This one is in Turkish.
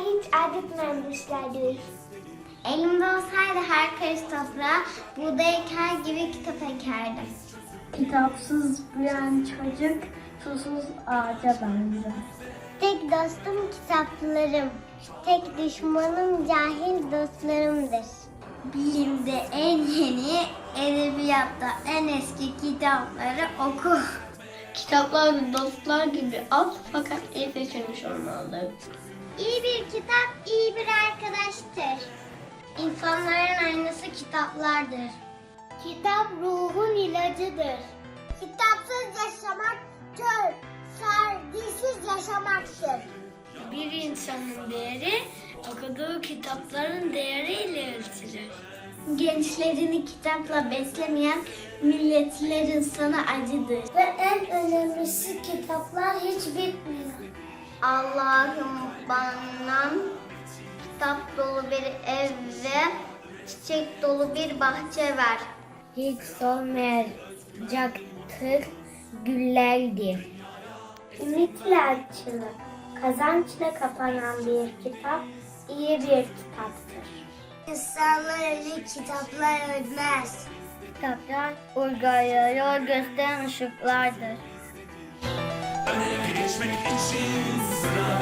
hiç acıtmamışlardır. Elimde olsaydı her karış toprağa buğday eker gibi kitap ekerdim. Kitapsız büyüyen çocuk susuz ağaca benzer. Tek dostum kitaplarım. Tek düşmanım cahil dostlarımdır. Bilimde en yeni, edebiyatta en eski kitapları oku. Kitaplar dostlar gibi az fakat iyi seçilmiş olmalı. İyi bir kitap iyi bir arkadaştır. İnsanların aynası kitaplardır. Kitap ruhun ilacıdır. Kitapsız yaşamak kör, sergisiz yaşamaktır. Bir insanın değeri okuduğu kitapların değeriyle ölçülür. Gençlerini kitapla beslemeyen milletlerin sana acıdır. Ve en önemlisi kitaplar hiç bitmiyor. Allah'ım bana kitap dolu bir ev ve çiçek dolu bir bahçe ver. Hiç solmayacaktır güllerdi. Ümitle açılır. Kazançla kapanan bir kitap iyi bir kitaptır. İnsanlar eli kitaplar ölmez. Kitaplar uygarlığa yol gösteren ışıklardır. Öne geçmek için sıra